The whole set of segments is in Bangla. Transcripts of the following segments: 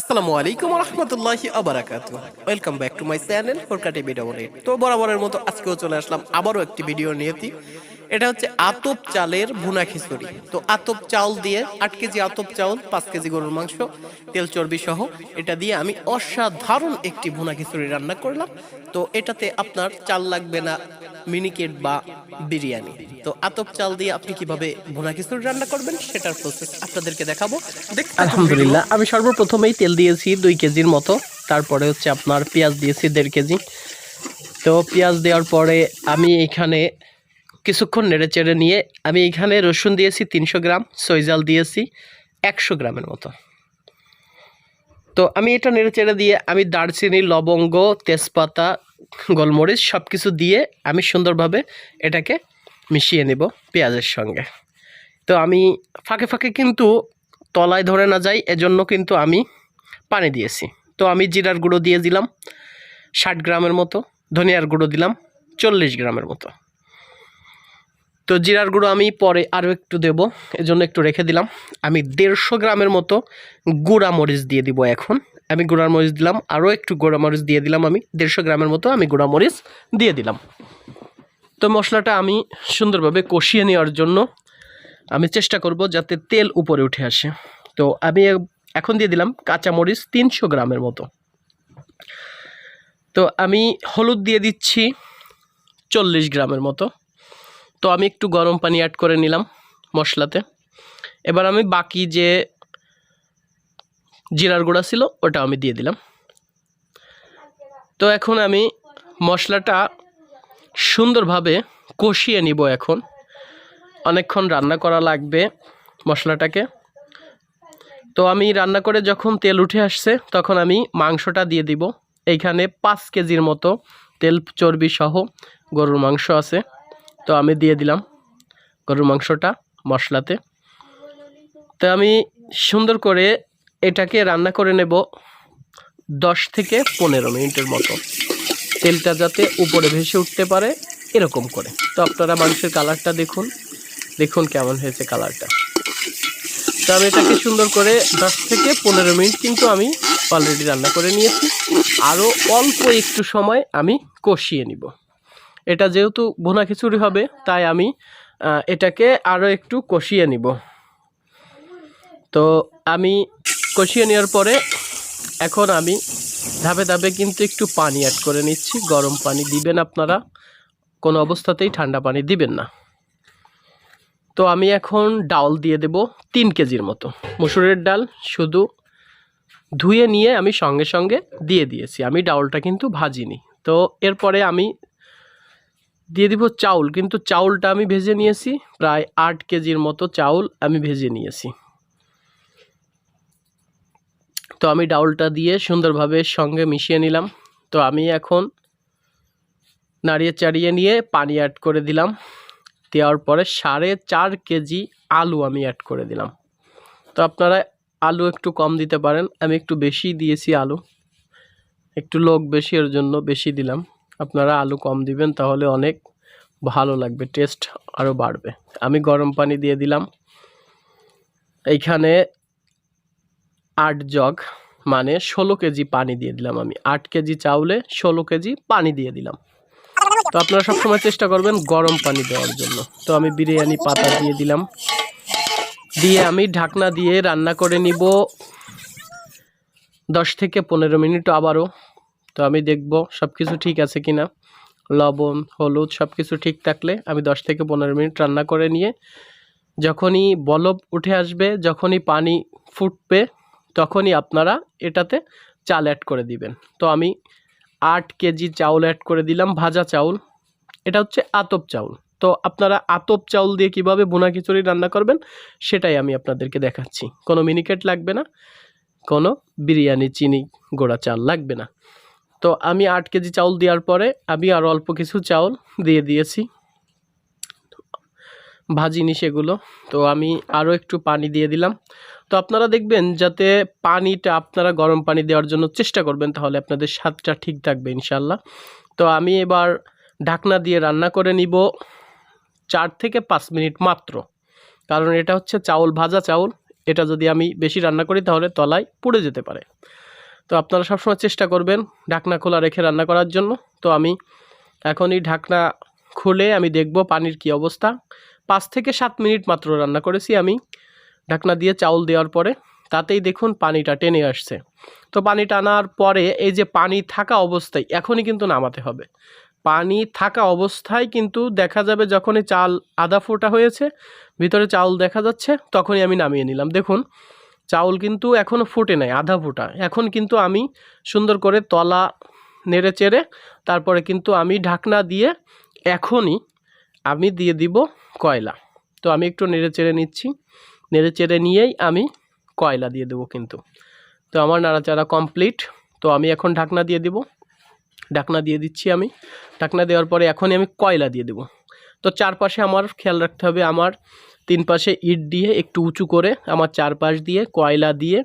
আসসালামু আলাইকুম রহমতুল্লাহি আবরাকাত। Welcome back to my channel ফোরকাটি video তো বরাবরের মতো আজকেও চলে আসলাম আবারও একটি ভিডিও এটা হচ্ছে আতপ চালের ভুনা খিচুড়ি। তো আতপ চাল দিয়ে আট কেজি আতপ চাউল পাঁচ কেজি গরুর মাংস, তেল চর্বি সহ এটা দিয়ে আমি অসাধারণ একটি ভুনা খিচুড়ি রান্না করলাম। তো এটাতে আপনার চাল লাগবে না মিনিকেট বা বিরিয়ানি। তো আতপ চাল দিয়ে আপনি কীভাবে ভুনা খিচুড়ি রান্না করবেন সেটার প্রসেস আপনাদেরকে দেখাবো। আলহামদুলিল্লাহ আমি সর্বপ্রথমেই তেল দিয়েছি দুই কেজির মতো। তারপরে হচ্ছে আপনার পেঁয়াজ দিয়েছি দেড় কেজি। তো পেঁয়াজ দেওয়ার পরে আমি এখানে কিছুক্ষণ নেড়ে চেড়ে নিয়ে আমি এখানে রসুন দিয়েছি তিনশো গ্রাম সইজাল দিয়েছি একশো গ্রামের মতো। তো আমি এটা নেড়ে চেড়ে দিয়ে আমি দারচিনি লবঙ্গ তেজপাতা গোলমরিচ সব কিছু দিয়ে আমি সুন্দরভাবে এটাকে মিশিয়ে নেব পেঁয়াজের সঙ্গে। তো আমি ফাঁকে ফাঁকে কিন্তু তলায় ধরে না যাই, এজন্য কিন্তু আমি পানি দিয়েছি। তো আমি জিরার গুঁড়ো দিয়ে দিলাম, ষাট গ্রামের মতো, ধনিয়ার গুঁড়ো দিলাম, চল্লিশ গ্রামের মতো। তো জিরার গুঁড়ো আমি পরে আরও একটু দেব, এজন্য একটু রেখে দিলাম। আমি দেড়শো গ্রামের মতো গুঁড়া মরিচ দিয়ে দিব এখন। আমি গুঁড়া মরিচ দিলাম, আরও একটু গুঁড়া মরিচ দিয়ে দিলাম আমি, দেড়শো গ্রামের মতো আমি গুঁড়া মরিচ দিয়ে দিলাম। তো মশলাটা আমি সুন্দরভাবে কষিয়ে নেওয়ার জন্য আমি চেষ্টা করব যাতে তেল উপরে উঠে আসে। তো আমি এখন দিয়ে দিলাম কাঁচামরিচ তিনশো গ্রামের মতো। তো আমি হলুদ দিয়ে দিচ্ছি চল্লিশ গ্রামের মতো। তো আমি একটু গরম পানি অ্যাড করে নিলাম মশলাতে। এবার আমি বাকি যে জিরার গুঁড়া ছিল, ওটা আমি দিয়ে দিলাম। তো এখন আমি মশলাটা সুন্দরভাবে কষিয়ে নিব এখন। অনেকক্ষণ রান্না করা লাগবে মশলাটাকে। তো আমি রান্না করে যখন তেল উঠে আসছে, তখন আমি মাংসটা দিয়ে দিব। এইখানে পাঁচ কেজির মতো তেল চর্বি সহ গরুর মাংস আছে। তো আমি দিয়ে দিলাম গরুর মাংসটা মশলাতে। তো আমি সুন্দর করে এটাকে রান্না করে নেব দশ থেকে পনেরো মিনিটের মতো। তেলটা যাতে উপরে ভেসে উঠতে পারে এরকম করে। তো আপনারা মাংসের কালারটা দেখুন দেখুন কেমন হয়েছে কালারটা। তো আমি এটাকে সুন্দর করে দশ থেকে পনেরো মিনিট কিন্তু আমি অলরেডি রান্না করে নিয়েছি। আরও অল্প একটু সময় আমি কষিয়ে নিব। এটা যেহেতু ভুনা খিচুড়ি হবে, তাই আমি এটাকে আরও একটু কষিয়ে নিব। তো আমি কষিয়ে নেওয়ার পরে এখন আমি ধাপে ধাপে কিন্তু একটু পানি অ্যাড করে নিচ্ছি। গরম পানি দিবেন আপনারা, কোনো অবস্থাতেই ঠান্ডা পানি দিবেন না। তো আমি এখন ডাল দিয়ে দেব তিন কেজির মতো। মুসুরের ডাল শুধু ধুয়ে নিয়ে আমি সঙ্গে সঙ্গে দিয়ে দিয়েছি। আমি ডাউলটা কিন্তু ভাজিনি। তো এরপরে আমি দিয়ে দিব চাউল, কিন্তু চাউলটা আমি ভেজে নিয়েছি, প্রায় আট কেজির মতো চাউল আমি ভেজে নিয়েছি। তো আমি ডাউলটা দিয়ে সুন্দরভাবে সঙ্গে মিশিয়ে নিলাম। তো আমি এখন নাড়িয়ে চাড়িয়ে নিয়ে পানি অ্যাড করে দিলাম। দেওয়ার পরে সাড়ে চার কেজি আলু আমি অ্যাড করে দিলাম। তো আপনারা আলু একটু কম দিতে পারেন, আমি একটু বেশি দিয়েছি আলু। একটু লোক বেশি, এর জন্য বেশি দিলাম। আপনারা আলু কম দিবেন, তাহলে অনেক ভালো লাগবে টেস্ট আরও বাড়বে। আমি গরম পানি দিয়ে দিলাম। এইখানে আট জগ মানে ষোলো কেজি পানি দিয়ে দিলাম আমি। আট কেজি চাউলে ষোলো কেজি পানি দিয়ে দিলাম। তো আপনারা সবসময় চেষ্টা করবেন গরম পানি দেওয়ার জন্য। তো আমি বিরিয়ানি পাতা দিয়ে দিলাম। দিয়ে আমি ঢাকনা দিয়ে রান্না করে নিব দশ থেকে পনেরো মিনিট আবারও। তো আমি দেখব সব কিছু ঠিক আছে কিনা। লবণ, হলুদ সব কিছু ঠিক থাকলে আমি দশ থেকে পনেরো মিনিট রান্না করে নিয়ে যখনই বলব উঠে আসবে, যখনই পানি ফুটবে, তখনই আপনারা এটাতে চাল অ্যাড করে দিবেন। তো আমি আট কেজি চাউল অ্যাড করে দিলাম, ভাজা চাউল। এটা হচ্ছে আতপ চাউল। তো আপনারা আতপ চাউল দিয়ে কীভাবে বোনা খিচুড়ি রান্না করবেন, সেটাই আমি আপনাদেরকে দেখাচ্ছি। কোনো মিনিকেট লাগবে না, কোনো বিরিয়ানি, চিনি, গোড়া চাল লাগবে না। তো আমি আট কেজি চাউল দেওয়ার পরে আমি আরও অল্প কিছু চাউল দিয়ে দিয়েছি। ভাজিনি সেগুলো তো আমি আরও একটু পানি দিয়ে দিলাম। তো আপনারা দেখবেন যাতে পানিটা আপনারা গরম পানি দেওয়ার জন্য চেষ্টা করবেন, তাহলে আপনাদের স্বাদটা ঠিক থাকবে ইনশাল্লাহ তো আমি এবার ঢাকনা দিয়ে রান্না করে নিব চার থেকে পাঁচ মিনিট মাত্র। কারণ এটা হচ্ছে চাউল, ভাজা চাউল। এটা যদি আমি বেশি রান্না করি, তাহলে তলায় পুড়ে যেতে পারে। তো আপনারা সবসময় চেষ্টা করবেন ঢাকনা খোলা রেখে রান্না করার জন্য। তো আমি এখনই ঢাকনা খুলে আমি দেখব পানির কি অবস্থা। পাঁচ থেকে সাত মিনিট মাত্র রান্না করেছি আমি ঢাকনা দিয়ে চাউল দেওয়ার পরে। তাতেই দেখুন পানিটা টেনে আসছে। তো পানি টানার পরে এই যে পানি থাকা অবস্থায় এখনই কিন্তু নামাতে হবে। পানি থাকা অবস্থায় কিন্তু দেখা যাবে যখনই চাল আধা ফোটা হয়েছে, ভিতরে চাউল দেখা যাচ্ছে, তখনই আমি নামিয়ে নিলাম। দেখুন চাউল কিন্তু এখনও ফুটে নাই, আধা ফোটা। এখন কিন্তু আমি সুন্দর করে তলা নেড়ে চেড়ে তারপরে কিন্তু আমি ঢাকনা দিয়ে এখনই আমি দিয়ে দিব কয়লা। তো আমি একটু নেড়ে চেড়ে নিচ্ছি, নেড়ে চেড়ে নিয়েই আমি কয়লা দিয়ে দেবো কিন্তু। তো আমার নাড়াচাড়া কমপ্লিট, তো আমি এখন ঢাকনা দিয়ে দিব। ঢাকনা দিয়ে দিচ্ছি আমি। ঢাকনা দেওয়ার পরে এখনই আমি কয়লা দিয়ে দেব। তো চারপাশে আমার খেয়াল রাখতে হবে, আমার তিন পাশে ইট দিয়ে একটু উঁচু করে আমার চারপাশ দিয়ে কয়লা দিয়ে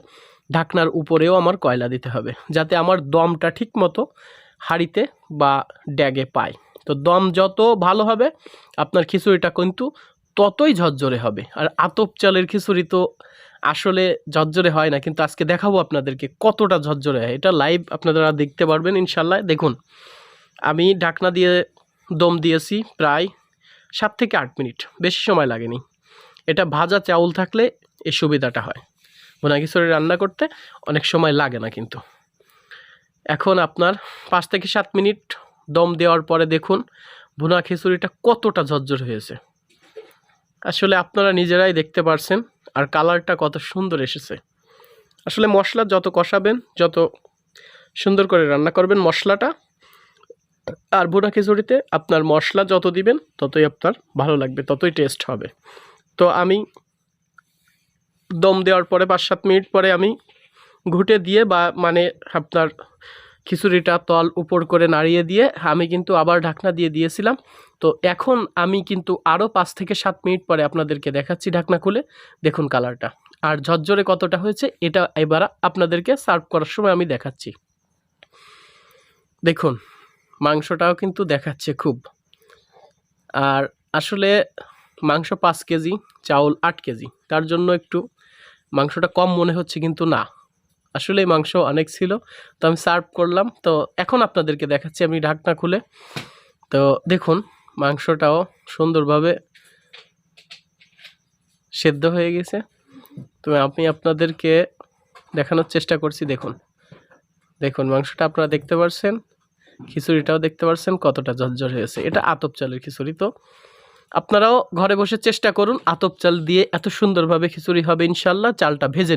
ঢাকনার উপরেও আমার কয়লা দিতে হবে, যাতে আমার দমটা ঠিক মতো হাঁড়িতে বা ড্যাগে পায়। তো দম যত ভালো হবে, আপনার খিচুড়িটা কিন্তু ততই ঝরঝরে হবে। আর আতপ চালের খিচুড়ি তো আসলে ঝরঝরে হয় না, কিন্তু আজকে দেখাবো আপনাদেরকে কতটা ঝরঝরে হয়। এটা লাইভ আপনারা দেখতে পারবেন ইনশাল্লাহ দেখুন, আমি ঢাকনা দিয়ে দম দিয়েছি প্রায় সাত থেকে আট মিনিট, বেশি সময় লাগেনি। এটা ভাজা চাউল থাকলে এই সুবিধাটা হয়। ভুনা খিচুড়ি রান্না করতে অনেক সময় লাগে না কিন্তু। এখন আপনার পাঁচ থেকে সাত মিনিট দম দেওয়ার পরে দেখুন ভুনা খিচুড়িটা কতটা ঝরঝর হয়েছে। আসলে আপনারা নিজেরাই দেখতে পারছেন আর কালারটা কত সুন্দর এসেছে। আসলে মশলা যত কষাবেন, যত সুন্দর করে রান্না করবেন মশলাটা, আর ভুনা খিচুড়িতে আপনার মশলা যত দিবেন, ততই আপনার ভালো লাগবে, ততই টেস্ট হবে। তো আমি দম দেওয়ার পরে পাঁচ সাত মিনিট পরে আমি ঘুটে দিয়ে বা মানে আপনার খিচুড়িটা তল উপর করে নাড়িয়ে দিয়ে আমি কিন্তু আবার ঢাকনা দিয়ে দিয়েছিলাম। তো এখন আমি কিন্তু আরও পাঁচ থেকে সাত মিনিট পরে আপনাদেরকে দেখাচ্ছি ঢাকনা খুলে। দেখুন কালারটা। আর ঝরঝরে কতটা হয়েছে এটা এবার আপনাদেরকে সার্ভ করার সময় আমি দেখাচ্ছি। দেখুন, মাংসটাও কিন্তু দেখাচ্ছে খুব। আর আসলে মাংস পাঁচ কেজি, চাউল আট কেজি। তার জন্য একটু মাংসটা কম মনে হচ্ছে, কিন্তু না। আসলে মাংস অনেক ছিল, তো আমি সার্ভ করলাম। তো এখন আপনাদেরকে দেখাচ্ছি আমি ঢাকনা খুলে। তো দেখুন, মাংসটাও সুন্দরভাবে সেদ্ধ হয়ে গেছে। তো আমি আপনাদেরকে দেখানোর চেষ্টা করছি, দেখুন। দেখুন, মাংসটা আপনারা দেখতে পাচ্ছেন খিচুড়িটাও দেখতে পাচ্ছেন কতটা ঝরঝর হয়েছে। এটা আতপ চালের খিচুড়ি, তো আপনারাও ঘরে বসে চেষ্টা করুন, আতপ চাল দিয়ে এত সুন্দরভাবে খিচুড়ি হবে ইনশাল্লাহ চালটা ভেজে